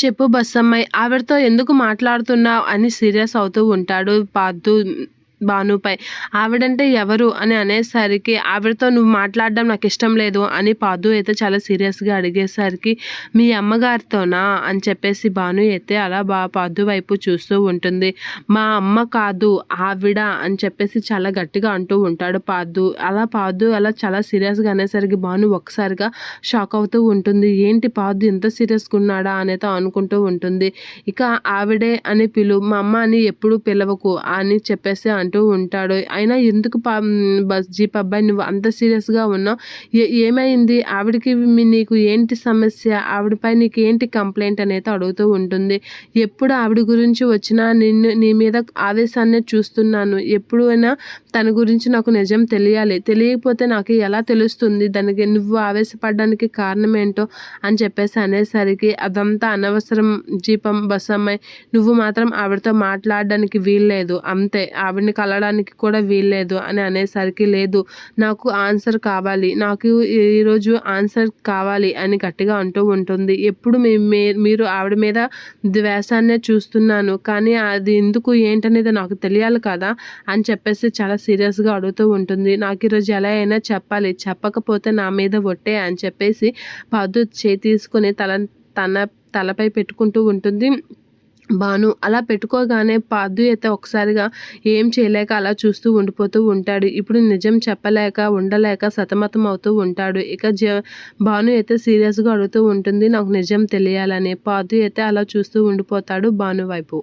చెప్పు బస్సమ్మాయి ఆవిడతో ఎందుకు మాట్లాడుతున్నావు అని సీరియస్ అవుతూ ఉంటాడు పాదు భానుపై. ఆవిడంటే ఎవరు? అని అనేసరికి ఆవిడతో నువ్వు మాట్లాడడం నాకు ఇష్టం లేదు అని పాదు అయితే చాలా సీరియస్గా అడిగేసరికి మీ అమ్మగారితోనా? అని చెప్పేసి భాను అయితే అలా బా పాదు వైపు చూస్తూ ఉంటుంది. మా అమ్మ కాదు ఆవిడ అని చెప్పేసి చాలా గట్టిగా అంటూ ఉంటాడు పాదు. అలా పాదు అలా చాలా సీరియస్గా అనేసరికి భాను ఒకసారిగా షాక్ అవుతూ ఉంటుంది. ఏంటి పాదు ఎంత సీరియస్గా ఉన్నాడా? అనేది అనుకుంటూ ఉంటుంది. ఇక ఆవిడే అని పిలు మా అమ్మ అని ఎప్పుడు పిలవకు అని చెప్పేసి అంటూ ఉంటాడు. అయినా ఎందుకు బస్ జీప్ అబ్బాయి నువ్వు అంత సీరియస్గా ఉన్నావు? ఏమైంది? ఆవిడకి నీకు ఏంటి సమస్య? ఆవిడపై నీకు ఏంటి కంప్లైంట్ అనేది అడుగుతూ ఉంటుంది. ఎప్పుడు ఆవిడ గురించి వచ్చినా నిన్ను నీ మీద ఆవేశాన్ని చూస్తున్నాను. ఎప్పుడైనా తన గురించి నాకు నిజం తెలియాలి. తెలియకపోతే నాకు ఎలా తెలుస్తుంది? దానికి నువ్వు ఆవేశపడడానికి కారణం ఏంటో అని చెప్పేసి అనేసరికి అదంతా అనవసరం జీపం బస్ అమ్మాయి నువ్వు మాత్రం ఆవిడతో మాట్లాడడానికి వీల్లేదు. అంతే. ఆవిడని కలడానికి కూడా వీల్లేదు అని అనేసరికి లేదు నాకు ఆన్సర్ కావాలి నాకు ఈరోజు ఆన్సర్ కావాలి అని గట్టిగా అంటూ ఉంటుంది. ఎప్పుడు మీరు ఆవిడ మీద ద్వేషాన్నే చూస్తున్నాను కానీ అది ఎందుకు ఏంటనేది నాకు తెలియాలి కదా అని చెప్పేసి చాలా సీరియస్గా అడుగుతూ ఉంటుంది. నాకు ఈరోజు ఎలా అయినా చెప్పాలి చెప్పకపోతే నా మీద ఒట్టే అని చెప్పేసి పద్దు చేయి తీసుకుని తల తన తలపై పెట్టుకుంటూ ఉంటుంది. భాను అలా పెట్టుకోగానే పాదు అయితే ఒకసారిగా ఏం చేయలేక అలా చూస్తూ ఉండిపోతూ ఉంటాడు. ఇప్పుడు నిజం చెప్పలేక ఉండలేక సతమతం అవుతూ ఉంటాడు. ఇక జ భాను అయితే సీరియస్గా అడుగుతూ ఉంటుంది నాకు నిజం తెలియాలని. పాదు అయితే అలా చూస్తూ ఉండిపోతాడు భాను వైపు.